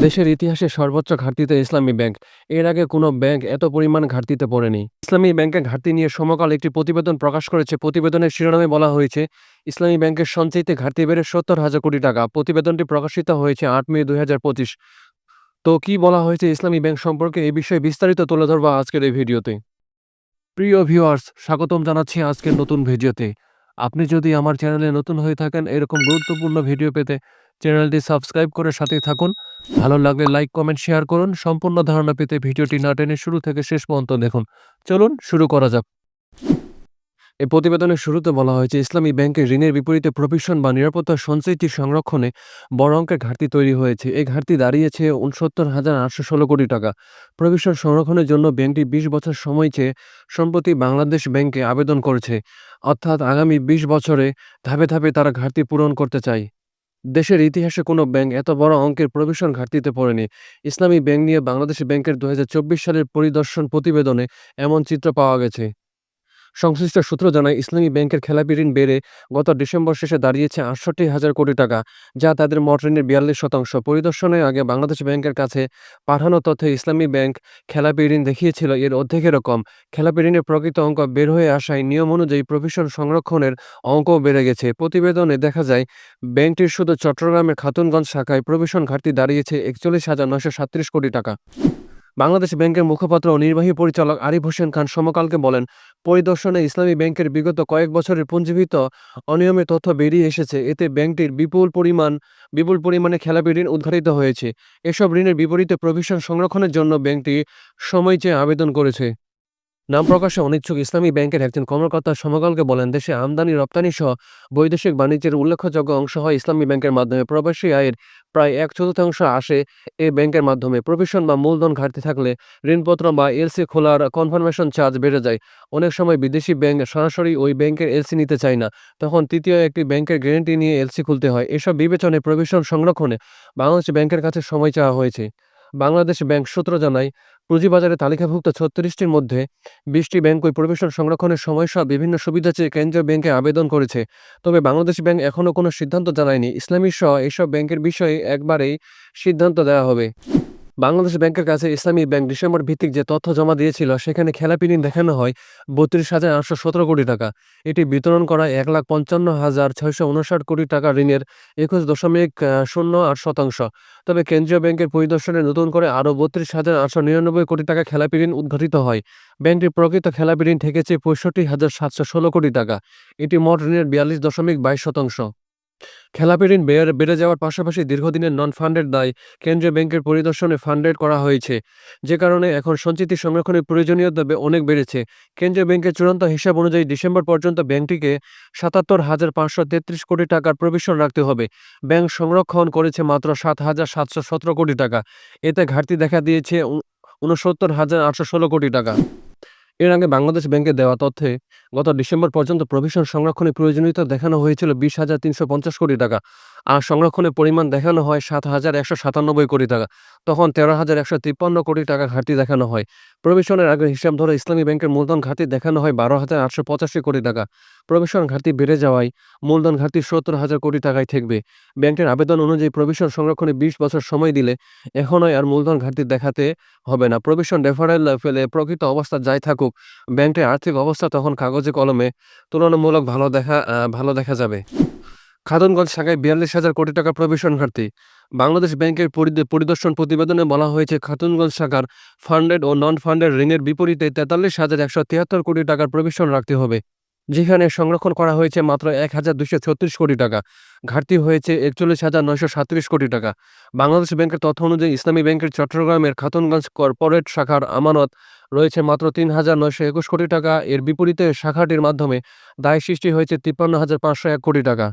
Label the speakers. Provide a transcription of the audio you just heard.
Speaker 1: দেশের ইতিহাসে সর্বোচ্চ ঘাটতিতে ইসলামী ব্যাংক। এর আগে কোনো ব্যাংক এত পরিমাণ ঘাটতিতে পড়েনি। ইসলামী ব্যাংকের ঘাটতি নিয়ে সমকাল একটি প্রতিবেদন প্রকাশ করেছে। প্রতিবেদনের শিরোনামে বলা হয়েছে, ইসলামী ব্যাংকের সঞ্চয়তে ঘাটতি বেড়ে সত্তর হাজার কোটি টাকা। প্রতিবেদনটি প্রকাশিত হয়েছে আট মে দুই হাজার পঁচিশ। তো কি বলা হয়েছে ইসলামী ব্যাংক সম্পর্কে এই বিষয়ে বিস্তারিত তুলে ধরবো আজকের এই ভিডিওতে। প্রিয় ভিউয়ার্স, স্বাগতম জানাচ্ছি আজকের নতুন ভিডিওতে। আপনি যদি আমার চ্যানেলে নতুন হয়ে থাকেন, এরকম গুরুত্বপূর্ণ ভিডিও পেতে চ্যানেলটি সাবস্ক্রাইব করে সাথে থাকুন। ভালো লাগলে লাইক, কমেন্ট, শেয়ার করুন। সম্পূর্ণ ধারণা পেতে ভিডিওটি না টেনে শুরু থেকে শেষ পর্যন্ত দেখুন। চলুন শুরু করা যাক। এই প্রতিবেদনের শুরুতে বলা হয়েছে, ইসলামী ব্যাংকের ঋণের বিপরীতে প্রভিশন বা নিরাপত্তা সঞ্চয়টি সংরক্ষণে বড় অঙ্কের ঘাটতি তৈরি হয়েছে। এই ঘাটতি দাঁড়িয়েছে উনসত্তর হাজার আটশো ষোলো কোটি টাকা। প্রভিশন সংরক্ষণের জন্য ব্যাংকটি বিশ বছর সময় চেয়ে সম্প্রতি বাংলাদেশ ব্যাংকে আবেদন করেছে। অর্থাৎ আগামী বিশ বছরে ধাপে ধাপে তারা ঘাটতি পূরণ করতে চায়। দেশের ইতিহাসে কোনো ব্যাংক এত বড় অঙ্কের প্রভিশন ঘাটতিতে পড়েনি। ইসলামী ব্যাংক নিয়ে বাংলাদেশ ব্যাংকের দু হাজার চব্বিশ সালের পরিদর্শন প্রতিবেদনে এমন চিত্র পাওয়া গেছে। সংশ্লিষ্ট সূত্র জানায়, ইসলামী ব্যাংকের খেলাপি ঋণ বেড়ে গত ডিসেম্বর শেষে দাঁড়িয়েছে আটষট্টি হাজার কোটি টাকা, যা তাদের মোট ঋণের বিয়াল্লিশ শতাংশ। পরিদর্শনের আগে বাংলাদেশ ব্যাংকের কাছে পাঠানো তথ্যে ইসলামী ব্যাংক খেলাপি ঋণ দেখিয়েছিল, এর অর্ধেকেরও কম খেলাপি ঋণের প্রকৃত অঙ্ক বের হয়ে আসায় নিয়ম অনুযায়ী প্রভিশন সংরক্ষণের অঙ্কও বেড়ে গেছে। প্রতিবেদনে দেখা যায়, ব্যাংকটির শুধু চট্টগ্রামের খাতুনগঞ্জ শাখায় প্রভিশন ঘাটতি দাঁড়িয়েছে একচল্লিশ হাজার নয়শো সাতত্রিশ কোটি টাকা। বাংলাদেশ ব্যাংকের মুখপাত্র ও নির্বাহী পরিচালক আরিফ হোসেন খান সমকালকে বলেন, পরিদর্শনে ইসলামী ব্যাংকের বিগত কয়েক বছরের পুঞ্জীভূত অনিয়মের তথ্য বেরিয়ে এসেছে। এতে ব্যাংকটির বিপুল পরিমাণ, বিপুল পরিমাণে খেলাপি ঋণ উদ্ঘাটিত হয়েছে। এসব ঋণের বিপরীতে প্রভিশন সংরক্ষণের জন্য ব্যাংকটি সময় চেয়ে আবেদন করেছে। নাম প্রকাশে অনিচ্ছুক ইসলামী ব্যাংকের একজন কর্মকর্তা সমকালকে বলেন, দেশে আমদানি, রপ্তানি সহ বৈদেশিক বাণিজ্যের উল্লেখযোগ্য অংশ হয় ইসলামী ব্যাংকের মাধ্যমে। প্রবাসী আয়ের প্রায় এক চতুর্থাংশ আসে এ ব্যাংকের মাধ্যমে। প্রভিশন বা মূলধন ঘাটতি থাকলে ঋণপত্র বা এলসি খোলার কনফার্মেশন চার্জ বেড়ে যায়। অনেক সময় বিদেশি ব্যাংক সরাসরি ওই ব্যাংকের এলসি নিতে চায় না। তখন তৃতীয় একটি ব্যাংকের গ্যারেন্টি নিয়ে এলসি খুলতে হয়। এসব বিবেচনায় প্রভিশন সংরক্ষণে বাংলাদেশ ব্যাংকের কাছে সময় চাওয়া হয়েছে। বাংলাদেশ ব্যাংক সূত্র জানায়, পুঁজিবাজারে তালিকাভুক্ত ছত্রিশটির মধ্যে বিশটি ব্যাংক ওই প্রবেশন সংরক্ষণের সময়সহ বিভিন্ন সুবিধা চেয়ে কেন্দ্রীয় ব্যাংকে আবেদন করেছে। তবে বাংলাদেশ ব্যাংক এখনও কোনো সিদ্ধান্ত জানায়নি। ইসলামী সহ এইসব ব্যাংকের বিষয়ে একবারেই সিদ্ধান্ত দেওয়া হবে। বাংলাদেশ ব্যাংকের কাছে ইসলামী ব্যাংক ডিসেম্বর ভিত্তিক যে তথ্য জমা দিয়েছিল, সেখানে খেলাপি ঋণ দেখানো হয় বত্রিশ হাজার আটশো সতেরো কোটি টাকা। এটি বিতরণ করা এক লাখ পঞ্চান্ন হাজার ছয়শো উনষাট কোটি টাকা ঋণের একুশ দশমিক শূন্য আট শতাংশ। তবে কেন্দ্রীয় ব্যাংকের পরিদর্শনে নতুন করে আরও বত্রিশ হাজার আটশো নিরানব্বই কোটি টাকা খেলাপি ঋণ উদ্ঘাটিত হয়। ব্যাংকটির প্রকৃত খেলাপি ঋণ ঠেকেছে পঁয়ষট্টি হাজার সাতশো ষোলো কোটি টাকা। এটি মোট ঋণের বিয়াল্লিশ দশমিক বাইশ শতাংশ। খেলাপি ঋণ বেড়ে যাওয়ার পাশাপাশি দীর্ঘদিনের নন ফান্ডেড দায় কেন্দ্রীয় ব্যাংকের পরিদর্শনে ফান্ডেড করা হয়েছে। যে কারণে এখন সঞ্চিতি সংরক্ষণের প্রয়োজনীয়তা অনেক বেড়েছে। কেন্দ্রীয় ব্যাংকের চূড়ান্ত হিসাব অনুযায়ী ডিসেম্বর পর্যন্ত ব্যাংকটিকে সাতাত্তর হাজার পাঁচশো তেত্রিশ কোটি টাকার প্রভিশন রাখতে হবে। ব্যাংক সংরক্ষণ করেছে মাত্র সাত হাজার সাতশো সতেরো কোটি টাকা। এতে ঘাটতি দেখা দিয়েছে উনসত্তর হাজার আটশো ষোলো কোটি টাকা। এর আগে বাংলাদেশ ব্যাংকে দেওয়া তথ্যে গত ডিসেম্বর পর্যন্ত প্রভিশন সংরক্ষণের প্রয়োজনীয়তা দেখানো হয়েছিল বিশ হাজার তিনশো পঞ্চাশ কোটি টাকা। সংরক্ষণের পরিমাণ দেখানো হয় সাত হাজার একশো সাতানব্বই কোটি টাকা। তখন তেরো হাজার একশো তিপ্পান্ন কোটি টাকা ঘাটতি দেখানো হয়। প্রভিশনের আগের হিসাব ধরে ইসলামী ব্যাংকের মূলধন ঘাটতি দেখানো হয় বারো হাজার আটশো পঁচাশি কোটি টাকা। প্রভিশন ঘাটতি বেড়ে যাওয়ায় মূলধন ঘাটতি সত্তর হাজার কোটি টাকায় থাকবে ব্যাংকের আবেদন অনুযায়ী প্রভিশন সংরক্ষণে বিশ বছর সময় দিলে এখনই আর মূলধন ঘাটতি দেখাতে হবে না। প্রভিশন ডেফারেল ফেলে প্রকৃত অবস্থা যাই থাকুক, ব্যাংকের আর্থিক অবস্থা তখন কাগজে কলমে তুলনামূলক ভালো দেখা ভালো দেখা যাবে। খাতুনগঞ্জ শাখায় বিয়াল্লিশ হাজার কোটি টাকা প্রভিশন ঘাটতি। বাংলাদেশ ব্যাংকের পরিদর্শন প্রতিবেদনে বলা হয়েছে খাতুনগঞ্জ শাখার ফান্ডেড ও নন ফান্ডেড ঋণের বিপরীতে তেতাল্লিশ হাজার একশো তিয়াত্তর কোটি টাকার প্রভিশন রাখতে হবে। যেখানে সংরক্ষণ করা হয়েছে মাত্র এক হাজার দুশো ছত্রিশ কোটি টাকা। ঘাটতি হয়েছে একচল্লিশ হাজার নয়শো সাতত্রিশ কোটি টাকা। বাংলাদেশ ব্যাংকের তথ্য অনুযায়ী ইসলামী ব্যাংকের চট্টগ্রামের খাতুনগঞ্জ কর্পোরেট শাখার আমানত রয়েছে মাত্র তিন হাজার নয়শো একুশ কোটি টাকা। এর বিপরীতে শাখাটির মাধ্যমে দায় সৃষ্টি হয়েছে তিপ্পান্ন হাজার পাঁচশো এক কোটি টাকা।